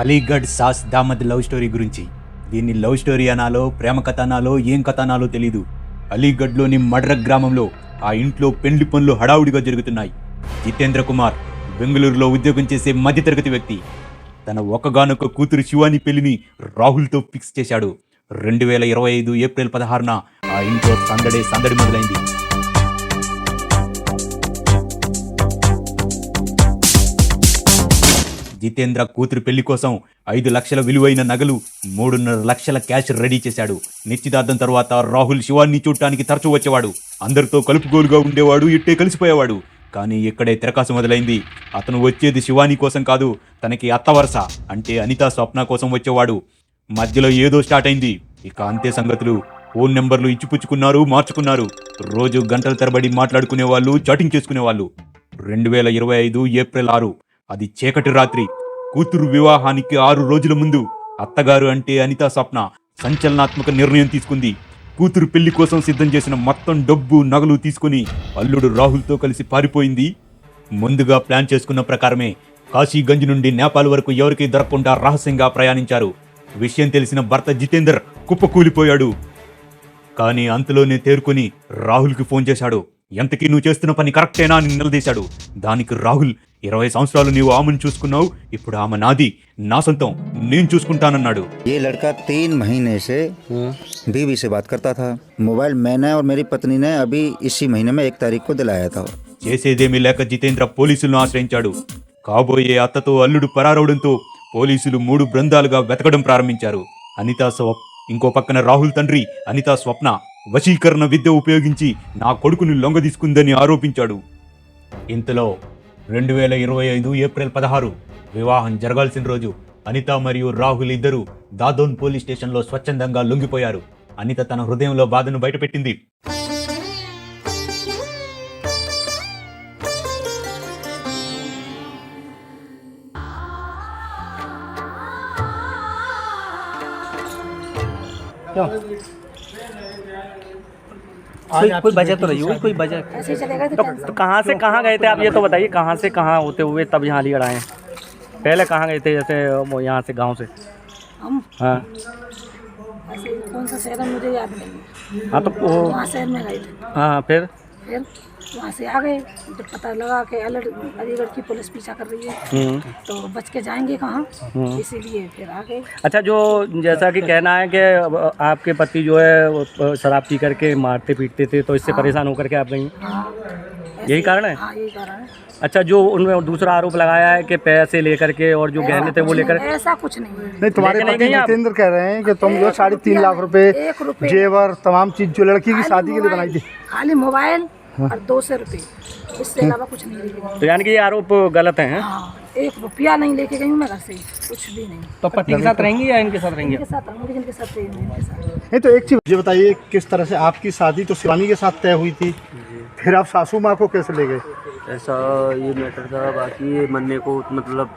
Aligarh sauce దామద్ love story గురించి. దీన్ని love story అనాలో ప్రేమ కథ అనాలో ఏం కథ అనాలో తెలీదు. అలీగఢ్లోని మడ్ర గ్రామంలో ఆ ఇంట్లో పెండ్లి పనులు హడావుడిగా జరుగుతున్నాయి. జితేంద్ర కుమార్ బెంగళూరులో ఉద్యోగం చేసే మధ్యతరగతి వ్యక్తి. తన ఒకగానొక కూతురు శివాని పెళ్ళిని రాహుల్తో ఫిక్స్ చేశాడు. రెండు వేల ఇరవై ఐదు ఏప్రిల్ పదహారున ఆ ఇంట్లో సందడే సందడి మొదలైంది. జితేంద్ర కూతురు పెళ్ళి కోసం ఐదు లక్షల విలువైన నగలు మూడున్నర లక్షల క్యాష్ రెడీ చేశాడు. నిశ్చితార్థం తర్వాత రాహుల్ శివాన్ని చూడటానికి తరచూ వచ్చేవాడు. అందరితో కలుపుగోలుగా ఉండేవాడు ఇట్టే కలిసిపోయేవాడు. కానీ ఇక్కడే తిరకాసు మొదలైంది. అతను వచ్చేది శివాని కోసం కాదు తనకి అత్తవరస అంటే అనితా స్వప్న కోసం వచ్చేవాడు. మధ్యలో ఏదో స్టార్ట్ అయింది. ఇక అంతే సంగతులు. ఫోన్ నెంబర్లు ఇచ్చిపుచ్చుకున్నారు మార్చుకున్నారు. రోజు గంటల తరబడి మాట్లాడుకునే వాళ్ళు చాటింగ్ చేసుకునేవాళ్ళు. రెండు వేల ఇరవై ఐదు ఏప్రిల్ ఆరు. అది చీకటి రాత్రి. కూతురు వివాహానికి ఆరు రోజుల ముందు అత్తగారు అంటే అనితా స్వప్న సంచలనాత్మక నిర్ణయం తీసుకుంది. కూతురు పెళ్ళి కోసం సిద్ధం చేసిన మొత్తం డబ్బు నగలు తీసుకుని అల్లుడు రాహుల్తో కలిసి పారిపోయింది. ముందుగా ప్లాన్ చేసుకున్న ప్రకారమే కాశీగంజ్ నుండి నేపాల్ వరకు ఎవరికీ దొరకకుండా రహస్యంగా ప్రయాణించారు. విషయం తెలిసిన భర్త జితేందర్ కుప్పకూలిపోయాడు. కానీ అంతలోనే తేరుకొని రాహుల్కి ఫోన్ చేశాడు. ఎంతకీ నువ్వు చేస్తున్న పని కరెక్టేనా? అని నిలదీశాడు. దానికి రాహుల్ ఇరవై సంవత్సరాలు నీవు ఆమెను చూసుకున్నావు ఇప్పుడు ఆమె నాది. నా సొంతం. నేను చూసుకుంటానన్నాడు. ఏ లడ్కా తీన్ మహీనే సే బీవీ సే బాత్ కర్తా థా. మొబైల్ మేనే ఔర్ మేరీ పత్ని అభి ఇసి మహీనే మే తారీఖు తారీఖ్ కో దిలాయా థా. చేసేదేమీ లేక జితేంద్ర పోలీసులను ఆశ్రయించాడు. కాబోయే అత్తతో అల్లుడు పరారవడంతో పోలీసులు మూడు బృందాలుగా వెతకడం ప్రారంభించారు. అనితా స్వప్ ఇంకో పక్కన రాహుల్ తండ్రి అనితా స్వప్న. వశీకరణ విద్య ఉపయోగించి నా కొడుకుని లొంగదీసుకుందని ఆరోపించాడు. ఇంతలో రెండు వేల ఇరవై ఐదు ఏప్రిల్ పదహారు వివాహం జరగాల్సిన రోజు అనిత మరియు రాహుల్ ఇద్దరూ దాదోన్ పోలీస్ స్టేషన్లో స్వచ్ఛందంగా లొంగిపోయారు. అనిత తన హృదయంలో బాధను బయటపెట్టింది. कोई कोई वजह तो नहीं हुई कोई वजह ऐसे ही चलेगा तो तो, तो कहाँ से कहाँ गए थे आप ये तो बताइए कहाँ से कहाँ होते हुए तब यहाँ अलीगढ़ आए पहले कहाँ गए थे जैसे वो यहाँ से गाँव से? हम? हाँ। कौन सा शहर मुझे याद नहीं हाँ। तो वो शहर में गए थे। हाँ फिर? फिर वहाँ से आ गए। जब पता लगा कि अलर्ट अलीगढ़ की पुलिस पीछा कर रही है। हम्म, तो बच के जाएँगे कहाँ? हम्म। इसीलिए फिर आ गए। अच्छा जो जैसा कि कहना है कि आपके पति जो है शराब पी करके मारते पीटते थे तो इससे परेशान होकर के आप गई? हाँ। यही कारण है? हाँ यही कारण है। अच्छा जो उनमें दूसरा आरोप लगाया है कि पैसे लेकर के और जो गहने थे वो लेकर ऐसा कुछ नहीं नहीं तुम्हारे पति जितेंद्र कह रहे हैं कि तुम जो साढ़े तीन लाख रुपए जेवर तमाम चीज़ जो लड़की की शादी के लिए बनाई थी। खाली मोबाइल और दो सौ रुपये इससे अलावा कुछ नहीं तो यानी कि ये आरोप गलत है हाँ? एक रुपया नहीं लेके गई हूँ मैं घर से कुछ भी नहीं। तो पति के साथ रहेंगी या इनके साथ रहेंगी? इनके साथ रहूँगी जिनके साथ रही इनके साथ। नहीं तो एक चीज़ ये बताइए किस तरह से आपकी शादी तो शिवानी के साथ तय हुई थी? फिर आप सासू माँ को कैसे ले गए? ऐसा ये मैटर था बाकी ये मरने को मतलब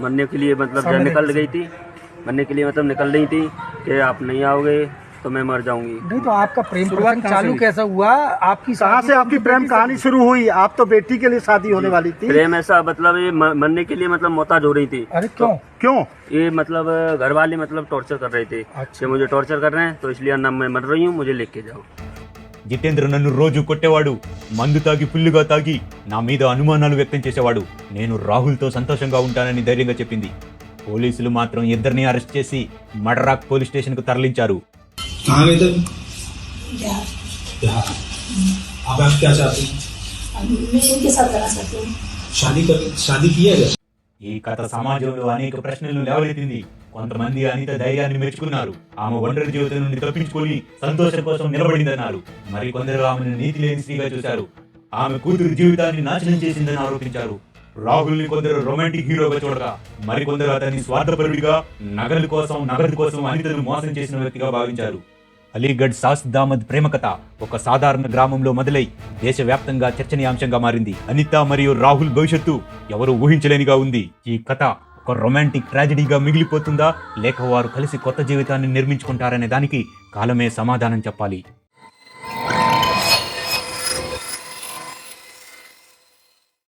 मरने के लिए मतलब जब निकल गई थी। मरने के लिए मतलब निकल रही थी कि आप नहीं आओगे तो मैं मर जाऊँगी। नहीं तो आपका प्रेम प्रसंग चालू कैसा हुआ? आपकी कहाँ से आपकी प्रेम कहानी शुरू हुई? आप तो बेटी के लिए शादी होने वाली थी। प्रेम ऐसा मतलब ये मरने के लिए मतलब मोहताज हो रही थी। अरे क्यों तो, क्यों? ये मतलब घर वाले मतलब टॉर्चर कर रहे थे कि मुझे टॉर्चर कर रहे हैं तो इसलिए ना मैं मर रही हूँ मुझे लेके जाओ। జితేంద్ర నన్ను రోజు కొట్టేవాడు మందు తాగి ఫుల్లుగా తాగి నా మీద అనుమానాలు వ్యక్తం చేసేవాడు నేను రాహుల్తో సంతోషంగా ఉంటానని ధైర్యంగా చెప్పింది పోలీసులు మాత్రం ఇద్దరిని అరెస్ట్ చేసి మడరాక్ పోలీస్ స్టేషన్కు తరలించారు कहाँ गए थे बिहार अब आप क्या चाहते हैं मैं इनके साथ रहना चाहती हूँ शादी कर शादी की है क्या ఈ కథ సమాజంలో అనేక ప్రశ్నలు లేవనెత్తింది. కొంతమంది అనిత ధైర్యాన్ని మెచ్చుకున్నారు. ఆమె ఒంటరి జీవితం నుండి తప్పించుకొని సంతోషం కోసం నిలబడిందన్నారు. మరి కొందరు ఆమెను నీతి లేని స్త్రీగా చూశారు. ఆమె కూతురు జీవితాన్ని నాశనం చేసిందని ఆరోపించారు. రాహుల్ని కొందరు రొమాంటిక్ హీరోగా చూడగా మరికొందరు అతన్ని స్వార్థపరుడిగా నగదు కోసం నగదు కోసం అనితను మోసం చేసిన వ్యక్తిగా భావించారు. అలీగఢ్ సాస్ దామద్ ప్రేమ కథ ఒక సాధారణ గ్రామంలో మొదలై దేశవ్యాప్తంగా చర్చనీయాంశంగా మారింది. అనిత మరియు రాహుల్ భవిష్యత్తు ఎవరు ఊహించలేనిగా ఉంది. ఈ కథ ఒక రొమాంటిక్ ట్రాజడీగా మిగిలిపోతుందా? లేక వారు కలిసి కొత్త జీవితాన్ని నిర్మించుకుంటారనే దానికి కాలమే సమాధానం చెప్పాలి.